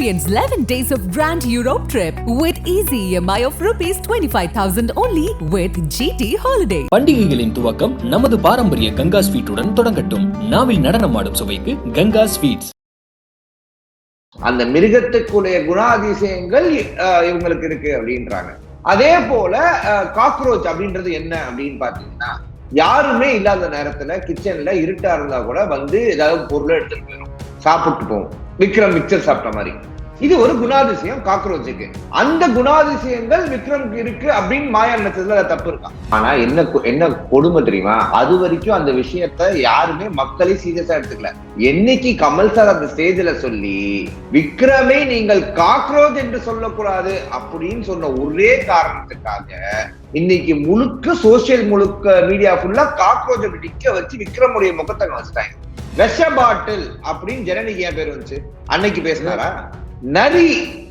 Experience 11 days of Grand Europe trip with easy EMI of rupees 25,000 only with GT Holiday. பண்டிகைகளின் துவக்கம் நமது பாரம்பரிய கங்கா ஸ்வீட்டுடன் தொடங்கட்டும். நாவில் நடனமாடும் சுவைக்கு கங்கா ஸ்வீட்ஸ். அந்த மிருகத்துக்குடைய குணாதிசயங்கள் இவங்களுக்கு இருக்கு அப்படின்றாங்க. அதே போல காக்ரோச் அப்படின்றது என்ன அப்படின்னு பாத்தீங்கன்னா யாருமே இல்லாத நேரத்துல கிச்சன்ல இருட்டா இருந்தா கூட வந்து ஏதாவது பொருளை எடுத்துட்டு போயிடும் சாப்பிட்டு போவோம் விக்ரம் மிக்சர் சாப்பிட்ட மாதிரி. இது ஒரு குணாதிசயம் காக்ரோச்சுக்கு. அந்த குணாதிசயங்கள் விக்ரம் இருக்கு அப்படின்னு மாயா நினைச்சதுல தப்பு இருக்கா? ஆனா என்ன கொ- என்ன கொடுமை தெரியுமா? அது வரைக்கும் அந்த விஷயத்த யாருமே மக்களே சீரியஸா எடுத்துக்கல. என்னைக்கு கமல் சார் அந்த ஸ்டேஜ்ல சொல்லி விக்ரமே நீங்கள் காக்ரோச் என்று சொல்லக்கூடாது அப்படின்னு சொன்ன ஒரே காரணத்துக்காக இன்னைக்கு முழுக்க சோசியல் முழுக்க மீடியா ஃபுல்லா காக்ரோச் நிக்க வச்சு விக்ரமுடைய முகத்தை வச்சுட்டாங்க விஷ பாட்டில் அப்படின்னு ஜனனிக்கு ஏன் பேர் வந்துச்சு. அன்னைக்கு பேசினாரா? நரி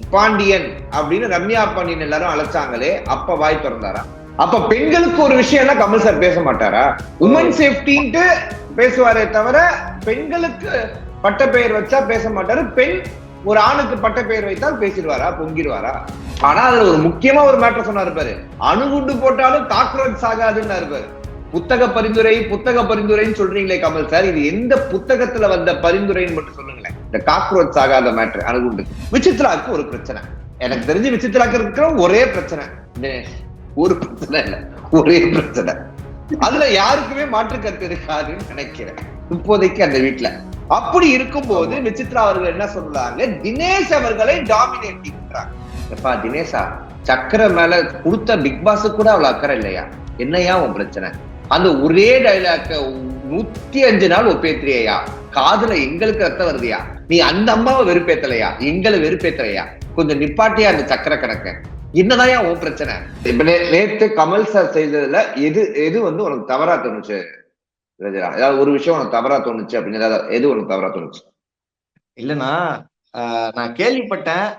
பாண்டியன் அப்படின்னு ரம்யா பாண்டியன் எல்லாரும் அழைச்சாங்களே அப்ப வாய் திறந்தாரா? அப்ப பெண்களுக்கு ஒரு விஷயம்னா கமல் சார் பேச மாட்டாரா? உமன் சேஃப்டின்ட்டு பேசுவாரே தவிர பெண்களுக்கு பட்ட பெயர் வச்சா பேச மாட்டாரு. பெண் ஒரு ஆணுக்கு பட்ட பெயர் வைத்தால் பேசிடுவாரா பொங்கிடுவாரா? ஆனா அதுல ஒரு முக்கியமா ஒரு மேட்டர் சொன்னாரு பாரு. அணுகுண்டு போட்டாலும் காக்ரோச் ஆகாதுன்னு இருப்பாரு புத்தக பரிந்துரை புத்தக பரிந்துரைன்னு சொல்றீங்களே கமல் சார். இது எந்த புத்தகத்துல வந்த பரிந்துரைன்னு மட்டும் சொல்லுங்களேன். இந்த காக்ரோச் ஆகாத மேட்ரு அணுகுண்டு விசித்ராக்கு ஒரு பிரச்சனை. எனக்கு தெரிஞ்சு விசித்ராக்கு இருக்கிற ஒரே பிரச்சனை. ஒரு பிரச்சனை இல்ல. ஒரே பிரச்சனை. அதுல யாருக்குமே மாற்று கருத்து இருக்காதுன்னு நினைக்கிறேன். இப்போதைக்கு அந்த வீட்டுல அப்படி இருக்கும்போது விசித்ரா அவர்கள் என்ன சொல்றாங்க? தினேஷ் அவர்களை டாமினேட் பண்றாங்க. எப்பா தினேஷா? சக்கரை மேல கொடுத்த பிக் பாஸ் கூட அவ்வளவு அக்கறை இல்லையா? என்னையா உன் பிரச்சனை? அந்த ஒரே டைலாக்க நூத்தி அஞ்சு நாள் ஒப்பேத்திரியா காதுல எங்களுக்கு ரத்தம் வருதியா? நீ அந்த அம்மாவை வெறுப்பேத்தலையா? எங்களை வெறுப்பேத்தலையா? கொஞ்சம் நிப்பாட்டியா அந்த சக்கரை கணக்க. என்னதான் உன் பிரச்சனை? இப்ப நேத்து கமல் சார் செய்ததுல எது எது வந்து உனக்கு தவறா தோணுச்சு? ரஜினா ஏதாவது ஒரு விஷயம் உனக்கு தவறா தோணுச்சு அப்படின்னு ஏதாவது எது உனக்கு தவறா தோணுச்சு? இல்லைன்னா நான் கேள்விப்பட்டேன்.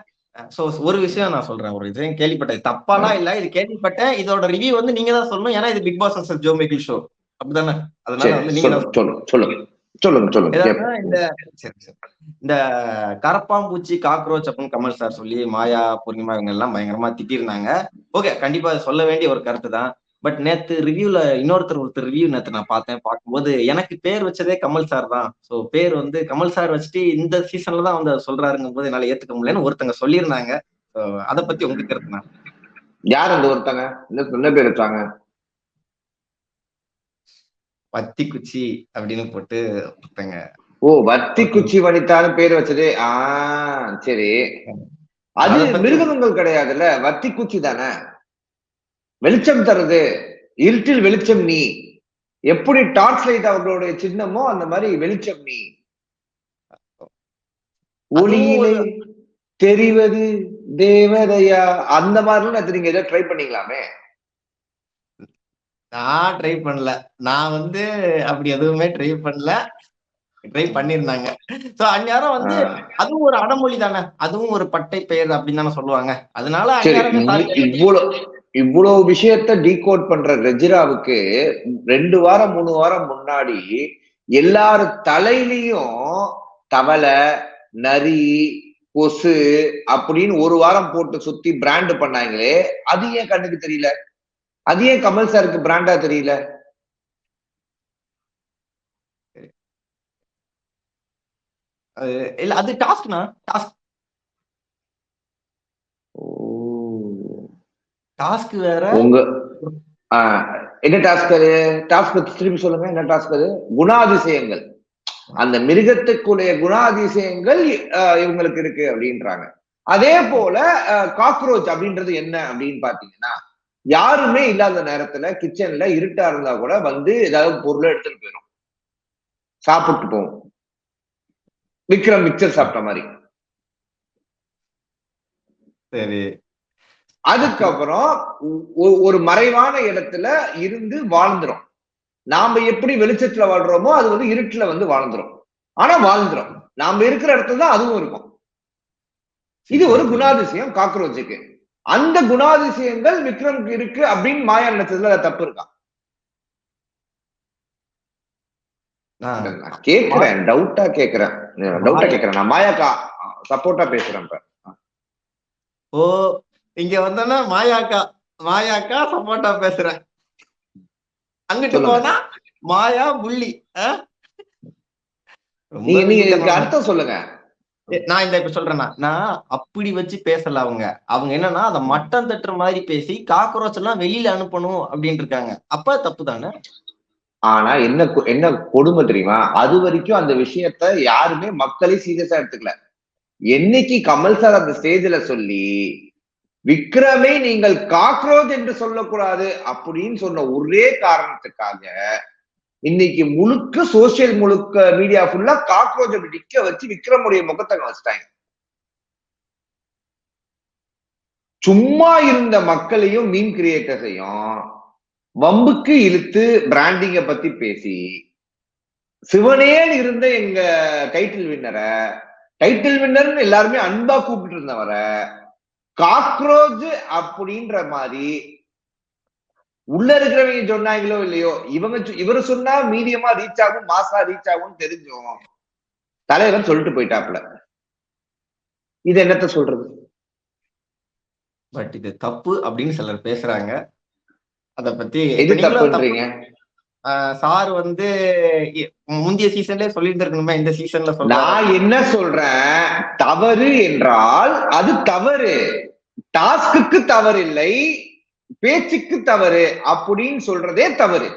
சோ ஒரு விஷயம் நான் சொல்றேன் ஒரு விஷயம் கேள்விப்பட்டேன் தப்பாலாம் இல்ல இது கேள்விப்பட்டேன். இதோட ரிவ்யூ வந்து நீங்க தான் சொல்லணும். ஏன்னா இது பிக் பாஸ் ஜோ மேக்கிள் ஷோ அப்படிதானே? அதனால வந்து நீங்க சொல்லுங்க சொல்லுங்க சொல்லுங்க. இந்த இந்த கரப்பாம்பூச்சி காக்ரோச் அப்படின்னு கமல் சார் சொல்லி மாயா பூர்ணிமா இவங்க எல்லாம் பயங்கரமா திட்டிருந்தாங்க. ஓகே கண்டிப்பா சொல்ல வேண்டிய ஒரு கருத்து தான். பட் நேத்து ரிவ்யூல இன்னொருத்தர் ஒருத்தர் ரிவ்யூ நேத்து நான் பார்த்தேன். பார்க்கும்போது எனக்கு பேர் வச்சதே கமல் சார் தான். சோ பேர் வந்து கமல் சார் வச்சுட்டு இந்த சீசன்ல தான் வந்து சொல்றாருங்கும் போது என்னால ஏத்துக்க முடியலன்னு ஒருத்தங்க சொல்லியிருந்தாங்க. அத பத்தி உங்க கருத்து நான் யார் அந்த ஒருத்தங்க? என்ன பேர் வச்சாங்க? பத்தி குச்சி அப்படின்னு போட்டு ஒருத்தங்க. ஓ வத்தி குச்சி வனிதான்னு பேர் வச்சது. ஆஹ் சரி. அது மிருகங்கள் கிடையாதுல்ல? வத்தி குச்சி தானே? வெளிச்சம் தருது. இருட்டில் வெளிச்சம் நீ. எப்படி டார்ச் லைட் அவர்களுடைய சின்னமோ அந்த மாதிரி வெளிச்சம் நீ. ஒளியிலே தெரிவது தேவதையா? அந்த மாதிரிலாம் நீங்க ஏதோ ட்ரை பண்ணீங்களாமே? நான் ட்ரை பண்ணல. நான் வந்து அப்படி எதுவுமே ட்ரை பண்ணல. ட்ரை பண்ணிருந்தாங்க சோ அந்நேரம் வந்து அதுவும் ஒரு அடமொழி தானே? அதுவும் ஒரு பட்டை பெயர் அப்படின்னு தானே சொல்லுவாங்க. அதனால இவ்வளவு இவ்வளவு விஷயத்த டீகோட் பண்ற ரெஜிராவுக்கு ரெண்டு வாரம் மூணு வாரம் முன்னாடி எல்லார் தலையிலையும் தவளை நரி கொசு அப்படின்னு ஒரு வாரம் போட்டு சுத்தி பிராண்ட் பண்ணாங்களே அது ஏன் கண்ணுக்கு தெரியல? அது ஏன் கமல் சாருக்கு பிராண்டா தெரியல? இல்ல அது டாஸ்க்னா டாஸ்க் டாஸ்க் வேற. உங்க ஆஹ், என்ன டாஸ்க் அது? டாஸ்க் திருப்பி சொல்லுங்க என்ன டாஸ்க் அது? குணாதிசயங்கள். அந்த மிருகத்துக்குடைய குணாதிசயங்கள் இவங்களுக்கு இருக்கு அப்படின்றாங்க. அதே போல காக்ரோச் அப்படின்றது என்ன அப்படின்னு பாத்தீங்கன்னா யாருமே இல்லாத நேரத்துல கிச்சன்ல இருட்டா இருந்தா கூட வந்து ஏதாவது பொருளை எடுத்துட்டு போயிடும் சாப்பிட்டு போகும். விக்ரம் மிக்சர் சாப்பிட்ட மாதிரி. சரி. அதுக்கப்புறம் ஒரு மறைவான இடத்துல இருந்து வாழ்ந்துரும். நாம எப்படி வெளிச்சத்துல வாழ்றோமோ அது வந்து இருட்டுல வந்து வாழ்ந்துரும். ஆனா வாழ்ந்துரும். நாம இருக்கிற இடத்துல தான் அதுவும் இருக்கும். இது ஒரு குணாதிசயம் காக்ரோச்சுக்கு. அந்த குணாதிசயங்கள் விக்ரம்க்கு இருக்கு அப்படின்னு மாயா நினைச்சதுல அது தப்பு இருக்கா? கேக்குறேன். டவுட்டா கேக்குறேன். டவுட்டா கேக்குறேன். நான் மாயாக்கா சப்போர்ட்டா பேசுறேன் இப்ப. ஓ இங்க வந்தோன்னா மாயாக்கா மாயாக்கா சப்போர்ட்டா பேசுறேன். அங்கிட்டு. போனா மாயா? ரொம்ப நீங்க அர்த்தம் சொல்லுங்க. நான் இந்த இப்ப சொல்றேன்னா நான் அப்படி வச்சு பேசல அவங்க. அவங்க என்னன்னா அந்த மட்டம் தட்டுற மாதிரி பேசி காக்ரோச் எல்லாம் வெளியில அனுப்பணும் அப்படின்னு இருக்காங்க. அப்ப தப்பு தானே? ஆனா என்ன என்ன கொடுமை தெரியுமா? அது வரைக்கும் அந்த விஷயத்த யாருமே மக்களே சீரியஸா எடுத்துக்கல. என்னைக்கு கமல் சார் அந்த ஸ்டேஜ்ல சொல்லி விக்ரமை நீங்கள் காக்ரோச் என்று சொல்லக்கூடாது அப்படின்னு சொன்ன ஒரே காரணத்துக்காக இன்னைக்கு முழுக்க சோசியல் முழுக்க மீடியா ஃபுல்லா காக்ரோச் அப்படி நிக்க வச்சு விக்ரமுடைய முகத்தை வச்சுட்டாங்க சும்மா இருந்த மக்களையும் மீன் கிரியேட்டர்ஸையும் வம்புக்கு இழுத்து பிராண்டிங்க பத்தி பேசி சிவனேன்னு இருந்த எங்க டைட்டில் வின்னரை டைட்டில் வின்னர்னு எல்லாருமே அன்பா கூப்பிட்டு இருந்தவரை காக்ரோச் அப்படின்ற மாதிரி உள்ள இருக்கிறவங்க சொன்னாங்களோ இல்லையோ இவங்க இவரு சொன்னா மீடியமா ரீச் ஆகும் மாசா ரீச் ஆகும் தெரிஞ்சும். தலைவர் சொல்லிட்டு போயிட்டாப்ல இது என்னத்த சொல்றது? பட் இது தப்பு அப்படின்னு சிலர் பேசுறாங்க. அத பத்தி சார் வந்து முந்தைய சீசன்லயே சொல்லியிருந்திருக்கணுமே இந்த சீசன்ல சொல்ல நான் என்ன சொல்றேன்? தவறு என்றால் அது தவறு. டாஸ்க்கு தவறு இல்லை பேச்சுக்கு தவறு அப்படின்னு சொல்றதே தவறு.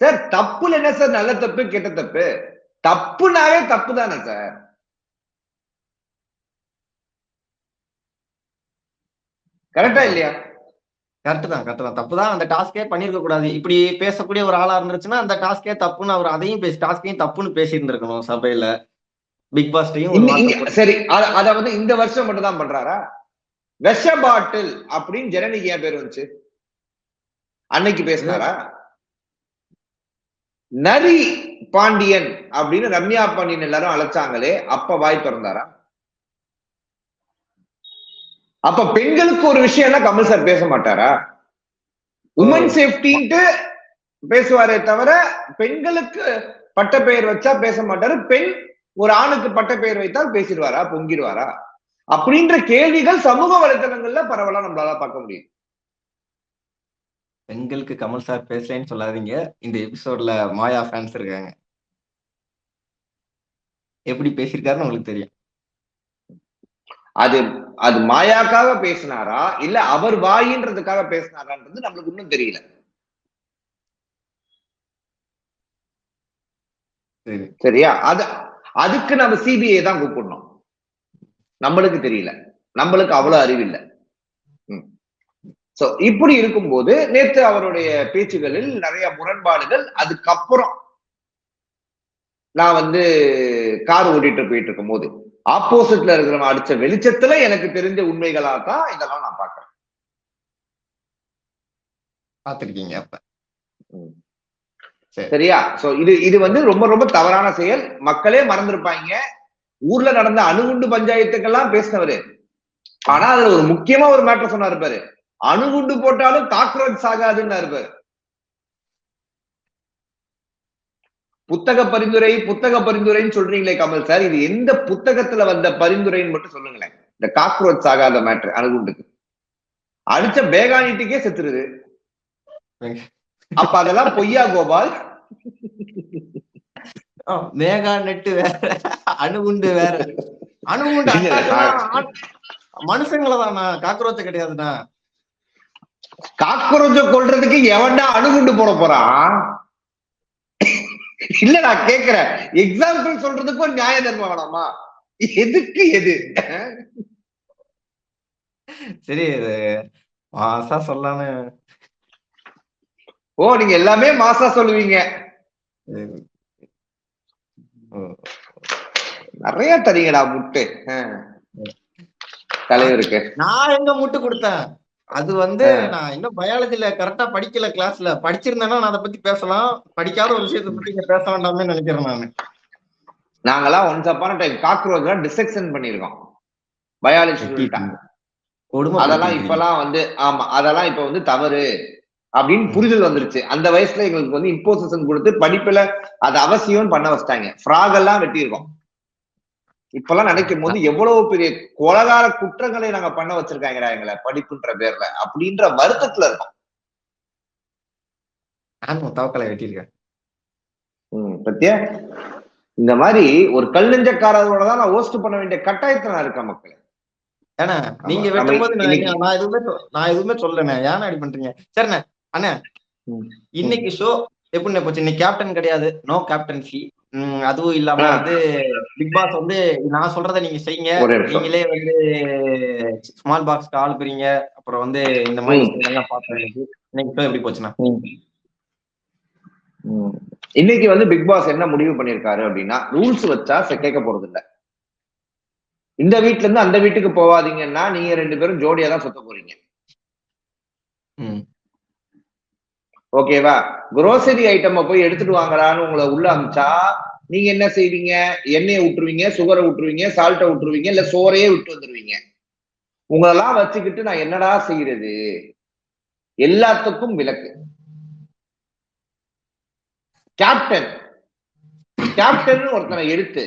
சார் தப்புல என்ன சார்? நல்ல தப்பு கெட்ட தப்பு? தப்புனாவே தப்பு தானே சார்? கரெக்டா இல்லையா? கரெக்ட் தான் கரெக்ட் தான். தப்பு தான் அந்த டாஸ்கே பண்ணிருக்க கூடாது. இப்படி பேசக்கூடிய ஒரு ஆளா இருந்துச்சுன்னா அந்த டாஸ்கே தப்புன்னு அவர் அதையும் பேசி டாஸ்கையும் தப்புன்னு பேசி இருந்திருக்கணும் சபையில. பிக் பாஸ்டையும் சரி அத வந்து இந்த வருஷம் மட்டும் தான் பண்றாரா? விஷ பாட்டில் அப்படின்னு ஜனனிக்கு ஏன் பேர் வந்துச்சு. அன்னைக்கு பேசினாரா? நரி பாண்டியன் அப்படின்னு ரம்யா பாண்டியன் எல்லாரும் அழைச்சாங்களே அப்ப வாய் திறந்தாரா? அப்ப பெண்களுக்கு ஒரு விஷயம்னா கமல் சார் பேச மாட்டாரா? உமன் சேஃப்டின்ட்டு பேசுவாரே தவிர பெண்களுக்கு பட்ட பெயர் வச்சா பேச மாட்டாரு. பெண் ஒரு ஆணுக்கு பட்ட பெயர் வைத்தால் பேசிடுவாரா பொங்கிடுவாரா? அப்படின்ற கேள்விகள் சமூக வலைத்தளங்கள்ல பரவலா நம்மளால பார்க்க முடியும். பெண்களுக்கு கமல் சார் பேசலன்னு சொல்லாதீங்க. இந்த எபிசோட்ல மாயா ஃபேன்ஸ் இருக்காங்க. எப்படி பேசியிருக்காருன்னு உங்களுக்கு தெரியும். அது அது மாயாக்காக பேசினாரா? இல்ல அவர் வாயின்றதுக்காக பேசினாரான்றது நம்மளுக்கு இன்னும் தெரியல. சரி. சரியா? அது அதுக்கு நம்ம சிபிஐ தான் கூப்பிடணும். நம்மளுக்கு தெரியல. நம்மளுக்கு அவ்வளவு அறிவில்லை. சோ இப்படி இருக்கும்போது நேத்து அவருடைய பேச்சுகளில் நிறைய முரண்பாடுகள் அதுக்கப்புறம் நான் வந்து கார் ஓட்டிட்டு போயிட்டு இருக்கும் போது ஆப்போசிட்ல இருக்கிறவன் அடிச்ச வெளிச்சத்துல எனக்கு தெரிஞ்ச உண்மைகளா தான் இதெல்லாம் நான் பாக்குறேன் பாத்திருக்கீங்க அப்ப. சரியா? சோ இது இது வந்து ரொம்ப ரொம்ப தவறான செயல். மக்களே மறந்திருப்பாங்க. ஊர்ல நடந்த அணுகுண்டு பஞ்சாயத்துக்கெல்லாம் பேசினவரு. ஆனா அதுல ஒரு முக்கியமா ஒரு மேட்டர் சொன்னாரு பாரு. அணுகுண்டு போட்டாலும் காக்ரோச் ஆகாதுன்னு இருப்பாரு புத்தக பரிந்துரை புத்தக பரிந்துரைன்னு சொல்றீங்களே கமல் சார் இது எந்த புத்தகத்துல வந்த பரிந்துரைன்னு மட்டும் சொல்லுங்களேன். இந்த காக்ரோச் ஆகாத மேட்டர் அணுகுண்டுக்கு. அடிச்ச பேகானிட்டுக்கே செத்துருது. அப்ப அதெல்லாம் பொய்யா கோபால்? மேகா நெட்டு வேற அணுகுண்டு வேற. அணுகுண்டு மனுஷங்கள தானா காக்ரோச் கிடையாதுண்ணா. காக்ரோச்ச கொல்றதுக்கு எவன்டா அணுகுண்டு போட போறான் இல்ல நான் கேக்குறேன். எக்ஸாம்பிள் சொல்றதுக்கும் நியாய தர்மம் வேணாமா? எதுக்கு எது? சரி இது மாசா சொல்லான்னு ஓ நீங்க எல்லாமே மாசா சொல்லுவீங்க. நிறைய தரீங்கடா முட்டு. ஆஹ். தலைவருக்கு. நான் எங்க முட்டு கொடுத்தேன்? அது வந்து. நான் இன்னும் பயாலஜில கரெக்டா படிக்கல கிளாஸ்ல படிச்சிருந்தேன்னா நான் அதை பத்தி பேசலாம். படிக்காத ஒரு விஷயத்தை பத்தி இங்க பேச வேண்டாம்னு நினைக்கிறேன் நானு. நாங்கெல்லாம் once upon a time cockroach dissection பண்ணிருக்கோம் பயாலஜி அதெல்லாம். இப்பெல்லாம் வந்து ஆமா அதெல்லாம் இப்ப வந்து தவறு. அப்படின்னு புரிதல் வந்துருச்சு. அந்த வயசுல எங்களுக்கு வந்து இம்போசிஷன் கொடுத்து படிப்புல அது அவசியம் பண்ண வச்சிட்டாங்க. ஃப்ராக் எல்லாம் வெட்டியிருக்கோம். இப்பெல்லாம் நினைக்கும் போது எவ்வளவு பெரிய கொலகார குற்றங்களை நாங்க பண்ண வச்சிருக்காங்கடா எங்களை படிப்புன்ற பேர்ல அப்படின்ற வருத்தத்துல இருக்கோம். நானும் தவக்கலை வெட்டியிருக்கேன் ம், பத்தியா? இந்த மாதிரி ஒரு கல் நெஞ்சக்காரரோட தான் நான் ஹோஸ்ட் பண்ண வேண்டிய கட்டாயத்துல நான் இருக்கேன் மக்களே. ஏன்னா நீங்க ஆமா, வெட்டும்போது நான் எதுவுமே நான் எதுவுமே சொல்லண்ணே ஏன்னா அப்படி பண்றீங்க? சரிண்ணே அண்ணே. இன்னைக்கு ஷோ எப்படிண்ணே போச்சு இன்னைக்கு கேப்டன் கிடையாது நோ கேப்டன்சி அதுவும் இல்லாம. வந்து பிக் பாஸ் வந்து நான் சொல்றதை நீங்க செய்யுங்க. நீங்களே வந்து ஸ்மால் பாக்ஸ்க்கு ஆள் பிரிங்க அப்புறம் வந்து இந்த மாதிரி ம். விஷயங்கள்லாம் பார்த்தேன் இன்னைக்கு show எப்படி போச்சுண்ணா ம். இன்னைக்கு வந்து பிக் பாஸ் என்ன முடிவு பண்ணிருக்காரு அப்படின்னா ரூல்ஸ் வச்சா கேட்க போறது இல்ல இந்த வீட்ல இருந்து அந்த வீட்டுக்கு போவாதீங்கன்னா நீங்க ரெண்டு பேரும் ஜோடியா தான் சுத்த போறீங்க. ஓகேவா? குரோசரி ஐட்டமை போய் எடுத்துட்டு வாங்கடான்னு உங்களை உள்ள அமிச்சா நீங்க என்ன செய்வீங்க? எண்ணெயை விட்டுருவீங்க சுகரை விட்டுருவீங்க சால்ட்டை விட்டுருவீங்க இல்ல சோறையே விட்டு வந்துருவீங்க. உங்களெல்லாம் வச்சுக்கிட்டு நான் என்னடா செய்யறது? எல்லாத்துக்கும் விளக்கு. கேப்டன் கேப்டன் ஒருத்தனை எடுத்து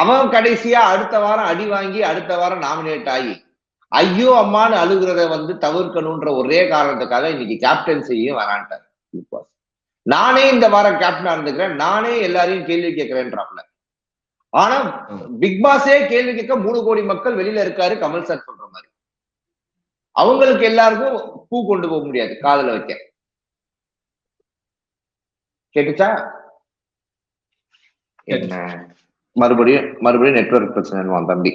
அவன் கடைசியா அடுத்த வாரம் அடி வாங்கி அடுத்த வாரம் நாமினேட் ஆகி ஐயோ அம்மான்னு அழுகுறத வந்து தவிர்க்கணும்ன்ற ஒரே காரணத்துக்காக இன்னைக்கு கேப்டன்சியும் வரான்ட்டார். Big பாஸ் நானே இந்த வாரம் கேப்டனா இருந்துக்கிறேன். நானே எல்லாரையும் கேள்வி கேட்கிறேன்றாப்ல. ஆனா பிக் பாஸே கேள்வி கேட்க மூணு கோடி மக்கள் வெளியில இருக்காரு கமல் சார் சொல்ற மாதிரி. அவங்களுக்கு எல்லாருக்கும் பூ கொண்டு போக முடியாது காதல வைக்க. கேட்டுச்சா? என்ன? மறுபடியும் மறுபடியும் நெட்வொர்க் பிரச்சனை தம்பி.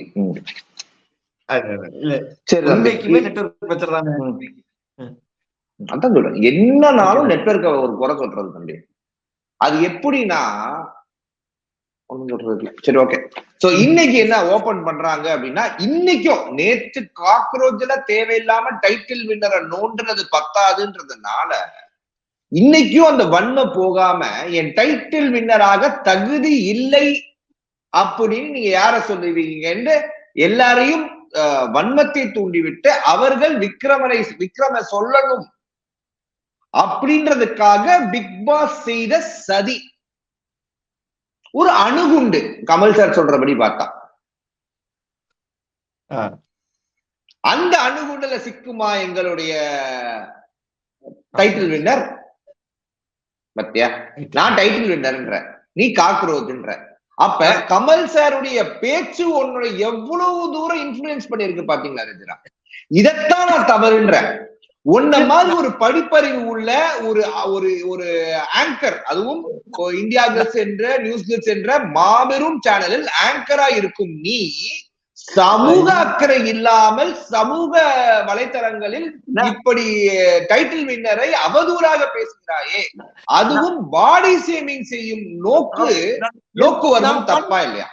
அதான் சொல்றேன். என்னனாலும் நெட்வொர்க்க ஒரு குறை சொல்றது தம்பி. அது எப்படின்னா ஒண்ணும் சொல்றது சரி ஓகே சோ இன்னைக்கு என்ன ஓபன் பண்றாங்க அப்படின்னா இன்னைக்கும் நேற்று காக்ரோச்ல தேவையில்லாம டைட்டில் வின்னரை நோண்டுறது பத்தாதுன்றதுனால இன்னைக்கும் அந்த வன்மை போகாம என் டைட்டில் வின்னராக தகுதி இல்லை அப்படின்னு நீங்க யார சொல்லுவீங்கன்னு எல்லாரையும் வன்மத்தை தூண்டிவிட்டு அவர்கள் விக்ரமனை விக்ரம சொல்லணும். அப்படின்றதுக்காக பிக் பாஸ் செய்த சதி. ஒரு அணுகுண்டு கமல் சார் சொல்றபடி பார்த்தா. அந்த அணுகுண்டுல சிக்குமா எங்களுடைய டைட்டில் வின்னர் பத்தியா? நான் டைட்டில் வின்னர்ன்ற நீ காக்ரோச்ன்ற அப்ப கமல் சாருடைய பேச்சு உன்னுடைய எவ்வளவு தூரம் இன்ஃபுளுன்ஸ் பண்ணிருக்கு பாத்தீங்களா ரஜினா? இதத்தான் நான் தவறுன்றேன். உன்ன மாதிரி ஒரு படிப்பறிவு உள்ள ஒரு ஒரு ஒரு ஆங்கர் அதுவும் இந்தியா கிளஸ் என்ற நியூஸ் கிளஸ் என்ற மாபெரும் சேனலில் ஆங்கரா இருக்கும் நீ சமூக அக்கறை இல்லாமல் சமூக வலைத்தளங்களில் இப்படி டைட்டில் வின்னரை அவதூறாக பேசுகிறாயே. அதுவும் பாடி சேமிங் செய்யும் நோக்கு நோக்கு வரும் தப்பா இல்லையா?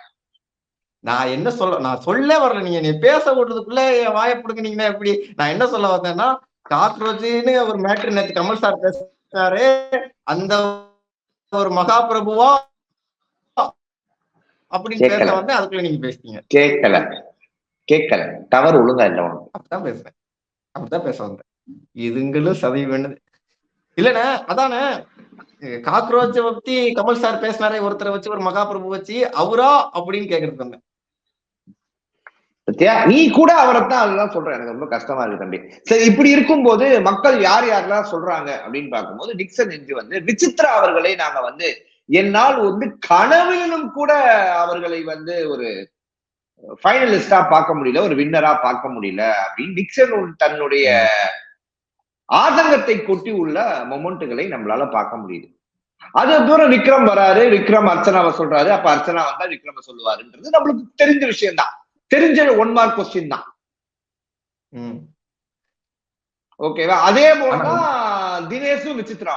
நான் என்ன சொல்ல நான் சொல்ல வரல. நீங்க நீ பேச விடுறதுக்குள்ள வாயை பிடுங்கினீங்கன்னா எப்படி? நான் என்ன சொல்ல வந்தேன்னா காக்ரோச்னு ஒரு மேட்ரு நேற்று கமல் சார் பேசினாரு அந்த ஒரு மகாபிரபுவா அப்படின்னு. வந்தேன் அதுக்குள்ள நீங்க பேசிட்டீங்க கேட்கல. கேட்கல. டவர் ஒழுங்கா இல்ல உனக்கு. அப்படிதான் பேசுறேன். அப்படிதான் பேச வந்தேன். இதுங்களும் சதவி வேணுது. இல்லண்ணே அதானே காக்ரோச்ச பத்தி கமல் சார் பேசினாரே ஒருத்தரை வச்சு ஒரு மகாபிரபு வச்சு அவரா அப்படின்னு கேக்குறதுக்கு வந்தேன். நீ கூட அவரைத்தான் அதுதான் சொல்றேன். எனக்கு ரொம்ப கஷ்டமா இருக்கு தம்பி. சரி இப்படி இருக்கும்போது மக்கள் யார் யாரெல்லாம் சொல்றாங்க அப்படின்னு பார்க்கும்போது டிக்சன் என்று வந்து விசித்ரா அவர்களை நாங்க வந்து என்னால் வந்து கனவிலும் கூட அவர்களை வந்து ஒரு ஃபைனலிஸ்டா பார்க்க முடியல ஒரு வின்னரா பார்க்க முடியல அப்படின்னு டிக்சன் ஒரு தன்னுடைய ஆதங்கத்தை கொட்டி உள்ள மொமெண்ட்டுகளை நம்மளால பார்க்க முடியுது. அது தூரம் விக்ரம் வராரு விக்ரம் அர்ச்சனாவை சொல்றாரு அப்ப அர்ச்சனா வந்தா விக்ரம சொல்லுவாருன்றது நம்மளுக்கு தெரிஞ்ச விஷயம் தான் தெரிஞ்ச ஒன் மார்க் கொஸ்டின் தான். ஓகேவா அதே போலதான் தினேஷும் விசித்ரா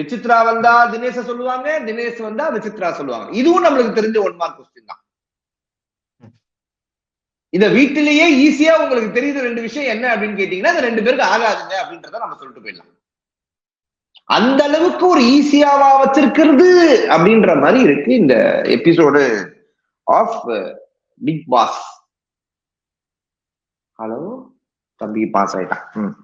விசித்ரா வந்தா தினேஷ சொல்லுவாங்க தினேஷ் வந்தா விசித்ரா சொல்லுவாங்க. இதுவும் நம்மளுக்கு தெரிஞ்ச ஒன் மார்க் கொஸ்டின் தான். இந்த வீட்டிலேயே ஈஸியா உங்களுக்கு தெரியுது ரெண்டு விஷயம் என்ன அப்படின்னு கேட்டீங்கன்னா இந்த ரெண்டு பேருக்கு ஆகாதுங்க அப்படின்றத நம்ம சொல்லிட்டு போயிடலாம். அந்த அளவுக்கு ஒரு ஈஸியாவா வச்சிருக்கிறது அப்படின்ற மாதிரி இருக்கு இந்த episode of Bigg Boss hello தம்பி பாஸ் ஆயிட்டான். உம்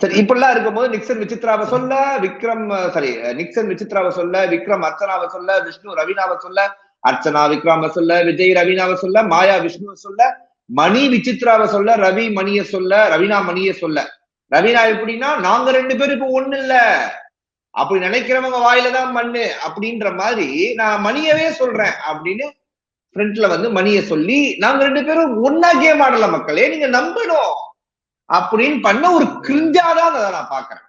சரி இப்படிலாம் இருக்கும்போது நிக்சன் விசித்ராவை சொல்ல விக்ரம் சாரி நிக்சன் விசித்ராவை சொல்ல விக்ரம் அர்ச்சனாவை சொல்ல விஷ்ணு ரவீனாவை சொல்ல அர்ச்சனா விக்ரம சொல்ல விஜய் ரவீனாவை சொல்ல மாயா விஷ்ணுவை சொல்ல மணி விசித்ராவை சொல்ல ரவி மணிய சொல்ல ரவீனா மணிய சொல்ல. ரவீனா எப்படின்னா நாங்க ரெண்டு பேரும் இப்ப ஒண்ணு இல்ல. அப்படி நினைக்கிறவங்க வாயில தான் மண்ணு. அப்படின்ற மாதிரி நான் மணியவே சொல்றேன் அப்படின்னு ஃப்ரண்ட்ல வந்து மணிய சொல்லி நாங்க ரெண்டு பேரும் ஒன்னா கேம் ஆடல மக்களே நீங்க நம்பணும். அப்படின்னு பண்ண ஒரு கிரிஞ்சாதான் அதை நான் பாக்குறேன்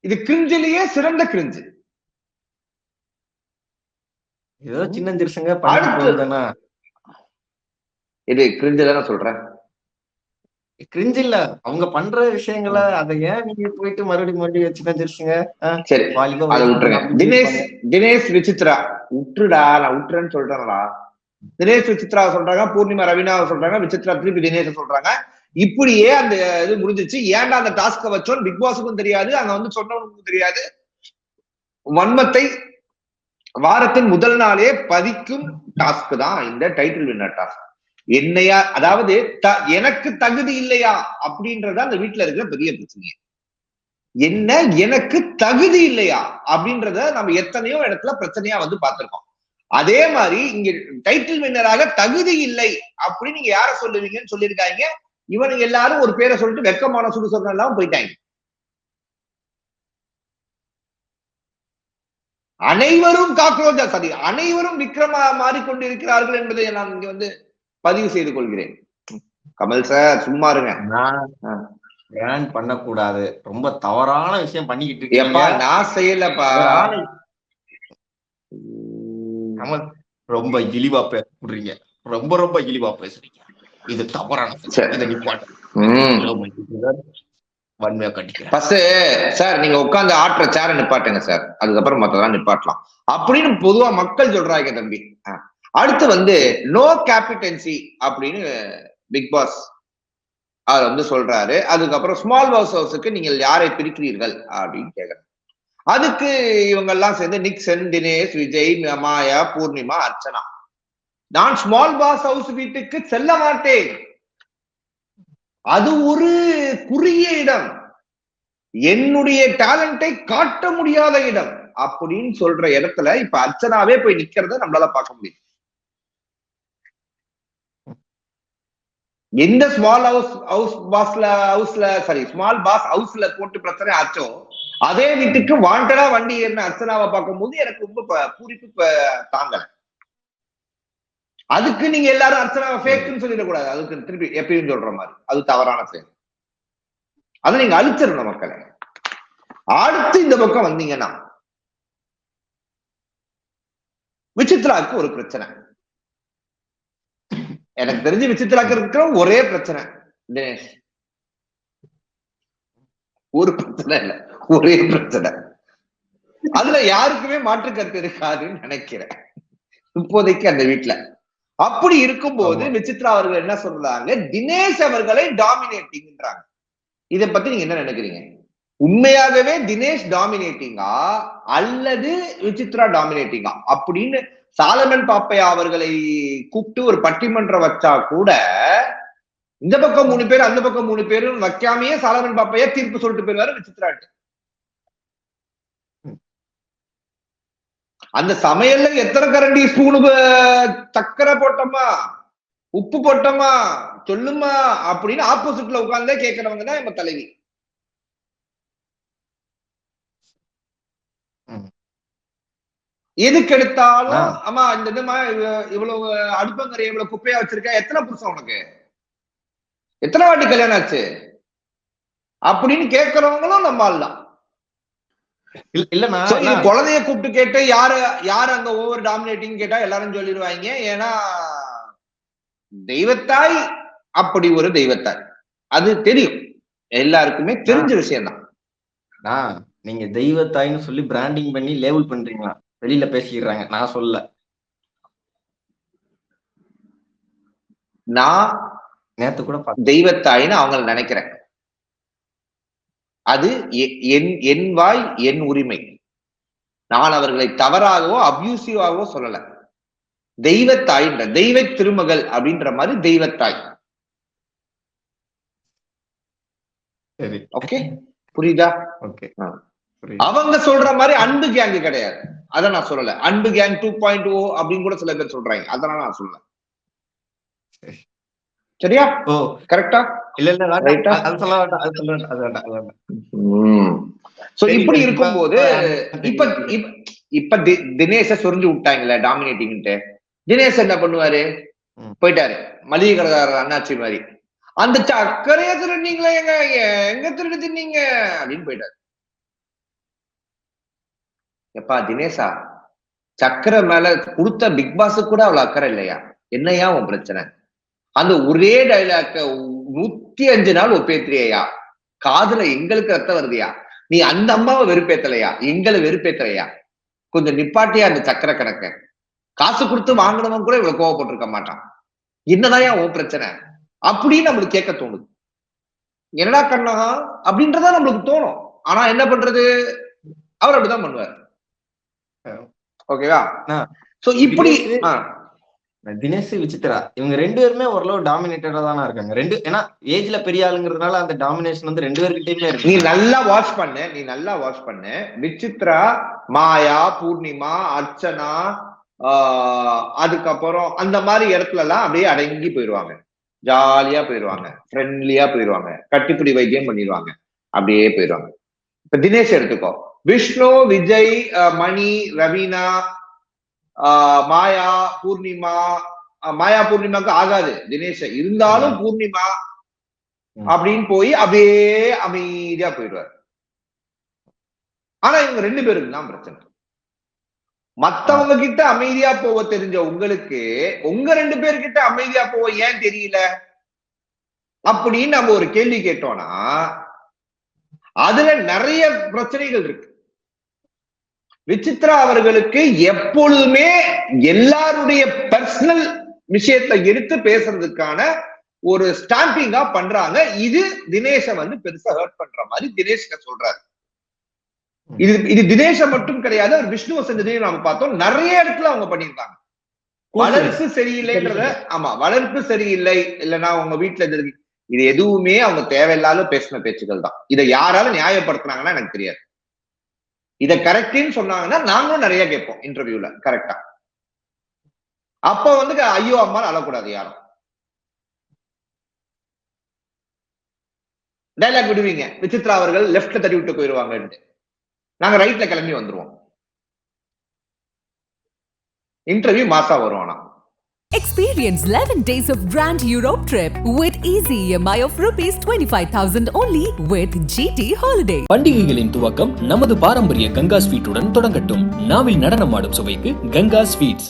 இது கிரிஞ்சிலேயே சிறந்த கிரிஞ்சு. ஏதோ சின்ன திருசங்க பண்ணி அடுத்து- போகுதுன்னா. இது கிரிஞ்சு தானே சொல்றேன் கிரிஞ்சு இல்ல. அவங்க பண்ற விஷயங்களை அதை ஏன் நீங்க போயிட்டு மறுபடியும் மறுபடியும் சின்ன திருசுங்க சரி. அதை விட்டுருங்க. தினேஷ் தினேஷ் விசித்ரா விட்டுடா நான் விட்டுறேன்னு சொல்றேன்டா. தினேஷ் விசித்ரா சொல்றாங்க பூர்ணிமா ரவீனாவை சொல்றாங்க விசித்ரா திருப்பி தினேஷ் சொல்றாங்க. இப்படியே அந்த இது முடிஞ்சிச்சு ஏன்டா அந்த டாஸ்க வச்சோம் பிக் பாஸுக்கும் தெரியாது அங்க வந்து சொன்னவனுக்கும் தெரியாது. வன்மத்தை வாரத்தின் முதல் நாளே பதிக்கும் டாஸ்க் தான் இந்த டைட்டில் வின்னர் டாஸ்க் என்னையா அதாவது த- எனக்கு தகுதி இல்லையா அப்படின்றத அந்த வீட்டுல இருக்கிற பெரிய பிரச்சனை என்ன எனக்கு தகுதி இல்லையா அப்படின்றத நம்ம எத்தனையோ இடத்துல பிரச்சனையா வந்து பார்த்திருக்கோம். அதே மாதிரி இங்க டைட்டில் வின்னராக தகுதி இல்லை அப்படின்னு நீங்க யார சொல்லுவீங்கன்னு சொல்லியிருக்காங்க? இவனுங்க எல்லாரும் ஒரு பேரை சொல்லிட்டு வெக்கமான சுடு சொன்ன எல்லாம் போயிட்டாங்க. அனைவரும் காக்ரோஜா சரி அனைவரும் விக்ரமா மாறிக்கொண்டிருக்கிறார்கள் என்பதை நான் இங்க வந்து பதிவு செய்து கொள்கிறேன். கமல் சார் சும்மா இருங்க. பேன் பண்ணக்கூடாது. ரொம்ப தவறான விஷயம் பண்ணிக்கிட்டு இருக்கீங்க. நான் செய்யலப்பா. கமல். ரொம்ப இழிவா பேசுறீங்க ரொம்ப ரொம்ப இழிவா பேசுறீங்க. இது தவறான. இதை நிப்பாட்டு வன்மையா கட்டிக்கிறேன். ஃபர்ஸ்ட் சார் நீங்க உட்கார்ந்து ஆட்டுற சேர நிப்பாட்டுங்க சார். அதுக்கப்புறம் மத்ததெல்லாம் நிப்பாட்டலாம். அப்படின்னு பொதுவா மக்கள் சொல்றாங்க தம்பி. அடுத்து வந்து நோ கேபிட்டன்சி அப்படின்னு பிக் பாஸ் அவர் வந்து சொல்றாரு. அதுக்கப்புறம் ஸ்மால் பாஸ் ஹவுஸுக்கு நீங்கள் யாரை பிரிக்கிறீர்கள் அப்படின்னு கேக்குறாங்க அதுக்கு இவங்க எல்லாம் சேர்ந்து நிக்சன் தினேஷ் விஜய் மாயா பூர்ணிமா அர்ச்சனா. நான் ஸ்மால் பாஸ் ஹவுஸ் வீட்டுக்கு செல்ல மாட்டேன். அது ஒரு குறுகிய இடம். என்னுடைய டேலண்டை காட்ட முடியாத இடம். அப்படின்னு சொல்ற இடத்துல இப்ப அர்ச்சனாவே போய் நிக்கிறத நம்மளால பார்க்க முடியும். எந்த ஸ்மால் ஹவுஸ் ஹவுஸ் பாஸ்ல ஹவுஸ்ல சாரி ஸ்மால் பாஸ் ஹவுஸ்ல போட்டு பிரச்சனை ஆச்சோ அதே வீட்டுக்கு வாண்டடா வண்டி ஏறின அர்ச்சனாவை பார்க்கும்போது எனக்கு ரொம்ப பூரிப்பு தாங்கலை. அதுக்கு நீங்க எல்லாரும் அர்ச்சனாவை ஃபேக்குன்னு சொல்லிடக்கூடாது அதுக்கு திருப்பி எப்பயும் சொல்ற மாதிரி. அது தவறான செயல். அதை நீங்க அழிச்சிடணும் மக்களை. அடுத்து இந்த பக்கம் வந்தீங்கன்னா விசித்ராவுக்கு ஒரு பிரச்சனை. எனக்கு தெரிஞ்சு விசித்ராக்கு இருக்கிற ஒரே பிரச்சனை. தினேஷ். ஒரு பிரச்சனை இல்ல. ஒரே பிரச்சனை. அதுல யாருக்குமே மாற்று கருத்து இருக்காதுன்னு நினைக்கிறேன். இப்போதைக்கு அந்த வீட்டுல அப்படி இருக்கும்போது விசித்ரா அவர்கள் என்ன சொல்றாங்க? தினேஷ் அவர்களை டாமினேட்டிங்ன்றாங்க இதை பத்தி நீங்க என்ன நினைக்கிறீங்க? உண்மையாகவே தினேஷ் டாமினேட்டிங்கா அல்லது விசித்ரா டாமினேட்டிங்கா அப்படின்னு சாலமன் பாப்பையா அவர்களை கூப்பிட்டு ஒரு பட்டிமன்றம் வச்சா கூட இந்த பக்கம் மூணு பேர் அந்த பக்கம் மூணு பேரும் வைக்காமையே சாலமன் பாப்பையா தீர்ப்பு சொல்லிட்டு போயிருவாரு விசித்ராட்டு அந்த சமையல்ல எத்தனை கரண்டி ஸ்பூனு சக்கரை போட்டோமா? உப்பு போட்டோமா? சொல்லுமா? அப்படின்னு ஆப்போசிட்ல உட்கார்ந்தே கேட்கறவங்க தான் நம்ம தலைவி. எதுக்கு எடுத்தாலும். ஆமா இந்த இதுமா இவ- இவ்வளவு அடுப்பங்கரை இவ்வளவு குப்பையா வச்சிருக்க? எத்தனை புருஷன் உனக்கு? எத்தனை வாட்டி கல்யாணம் ஆச்சு? அப்படின்னு கேட்கறவங்களும் நம்ம ஆள் தான் இல்லண்ணா குழந்தைய கூப்பிட்டு கேட்டு யாரு யாரு அங்க ஓவர் டாமினேட்டிங் கேட்டா எல்லாரும் சொல்லிடுவாங்க. ஏன்னா தெய்வத்தாய் அப்படி ஒரு தெய்வத்தாய். அது தெரியும். எல்லாருக்குமே தெரிஞ்ச விஷயம் தான் நீங்க தெய்வத்தாய்ன்னு சொல்லி பிராண்டிங் பண்ணி லேபிள் பண்றீங்களா? வெளியில பேசிடுறாங்க. நான் சொல்ல. நான் நேத்து கூட தெய்வத்தாயின்னு அவங்கள நினைக்கிறேன். அது என் என் வாய் என் உரிமை. நான் அவர்களை தவறாகவோ அபியூசிவாகவோ சொல்லல. தெய்வத்தாய்ன்ற தெய்வ திருமகள் அப்படின்ற மாதிரி தெய்வத்தாய். ஓகே? புரியுதா? ஓகே. அவங்க சொல்ற மாதிரி அன்பு கேங் கிடையாது. அத நான் சொல்லல. அன்பு கேங் டூ பாயிண்ட் ஓ அப்படின்னு கூட சில பேர் சொல்றாங்க. அதெல்லாம் நான் சொல்லல. சரி. சரியா? ஓ. கரெக்டா? இல்ல இல்ல? அது சொல்ல வேண்டாம். அது சொல்ல வேண்டாம். அது வேண்டாம். அது வேண்டாம். சோ சரி, இப்படி. இருக்கும்போது இப்ப இப்ப இப்ப தி- தினேஷ சொரிஞ்சு விட்டாங்கல்ல டாமினேட்டிங்ட்டு தினேஷ் என்ன பண்ணுவாரு. போயிட்டாரு. மளிகை கடைக்காரர் அண்ணாச்சி மாதிரி. அந்த சக்கரைய திருநீங்களே எங்க எங்க திருடு தின்னீங்க? அப்படின்னு போயிட்டாரு. எப்பா தினேஷா சக்கரை மேல கொடுத்த பிக் பாஸ் கூட அவ்வளவு அக்கறை இல்லையா? என்னையா உன் பிரச்சனை? அந்த ஒரே டைலாக்க நூத்தி அஞ்சு நாள் ஒப்பேத்திரியா காதுல எங்களுக்கு ரத்தம் வருதியா? நீ அந்த அம்மாவை வெறுப்பேத்தலையா? எங்களை வெறுப்பேத்தலையா? கொஞ்சம் நிப்பாட்டியா அந்த சக்கரை கணக்க. காசு கொடுத்து வாங்கினவன் கூட இவ்வளவு கோவப்பட்டிருக்க மாட்டான். என்னதாயா உன் பிரச்சனை? அப்படின்னு நம்மளுக்கு கேட்க தோணுது. என்னடா கண்ணா? அப்படின்றதா நம்மளுக்கு தோணும். ஆனா என்ன பண்றது? அவர் அப்படிதான் பண்ணுவார். ஓகேவா. சோ இப்படி தினேஷ் விசித்ரா இவங்க ரெண்டு பேருமே ஓரளவு டாமினேட்டடா தானே இருக்காங்க. ரெண்டு ஏன்னா ஏஜ்ல பெரிய ஆளுங்கிறதுனால அந்த டாமினேஷன் வந்து ரெண்டு பேர்கிட்டயுமே நீ நல்லா வாட்ச் பண்ணு நீ நல்லா வாட்ச் பண்ணு. விசித்ரா மாயா பூர்ணிமா அர்ச்சனா ஆஹ் அதுக்கப்புறம் அந்த மாதிரி இடத்துல எல்லாம் அப்படியே அடங்கி போயிடுவாங்க ஜாலியா போயிடுவாங்க ஃப்ரெண்ட்லியா போயிடுவாங்க கட்டிப்பிடி வைத்தியம் பண்ணிடுவாங்க அப்படியே போயிடுவாங்க இப்ப தினேஷ் எடுத்துக்கோ. விஷ்ணு விஜய் மணி ரவீனா மாயா பூர்ணிமா மாயா பூர்ணிமாக்கு ஆகாது. தினேஷ் இருந்தாலும் பூர்ணிமா. அப்படின்னு போய் அப்படியே அமைதியா போயிடுவார். ஆனா இவங்க ரெண்டு பேருக்கு தான் பிரச்சனை. மத்தவங்க கிட்ட அமைதியா போக தெரிஞ்ச உங்களுக்கு உங்க ரெண்டு பேர்கிட்ட அமைதியா போக ஏன் தெரியல? அப்படின்னு நம்ம ஒரு கேள்வி கேட்டோம்னா அதுல நிறைய பிரச்சனைகள் இருக்கு. விசித்ரா அவர்களுக்கு எப்பொழுதுமே எல்லாருடைய பர்சனல் விஷயத்தை எடுத்து பேசுறதுக்கான ஒரு ஸ்டாம்பிங்கா பண்றாங்க. இது தினேஷ வந்து பெருசா ஹர்ட் பண்ற மாதிரி தினேஷ் சொல்றாரு. இது இது தினேஷ மட்டும் கிடையாது விஷ்ணுவ செஞ்சதையும் நாம பார்த்தோம். நிறைய இடத்துல அவங்க பண்ணியிருக்காங்க. வளர்ப்பு சரியில்லைன்றத ஆமா வளர்ப்பு சரியில்லை இல்லைன்னா உங்க வீட்டுல இருந்து இருக்கு. இது எதுவுமே அவங்க தேவையில்லாத பேசின பேச்சுக்கள் தான். இதை யாரால நியாயப்படுத்துனாங்கன்னா எனக்கு தெரியாது. இத கரெக்ட்னு சொன்னாங்கன்னா நாங்களும் நிறைய கேட்போம் இன்டர்வியூல கரெக்டா அப்ப வந்து ஐயோ அம்மா அழக்கூடாது யாரும். டைலாக் விடுவீங்க. விசித்ரா அவர்கள் லெஃப்ட்ல தட்டி விட்டு போயிருவாங்கன்ட்டு நாங்க ரைட்ல கிளம்பி வந்துருவோம். இன்டர்வியூ மாசா வரும் ஆனா. Experience 11 days of Grand Europe trip with easy EMI of rupees 25,000 only with GT Holiday. பண்டிகைகளின் துவக்கம் நமது பாரம்பரிய கங்கா ஸ்வீட்டுடன் தொடங்கட்டும் நாவில் நடனமாடும் சுவைக்கு கங்கா ஸ்வீட்ஸ்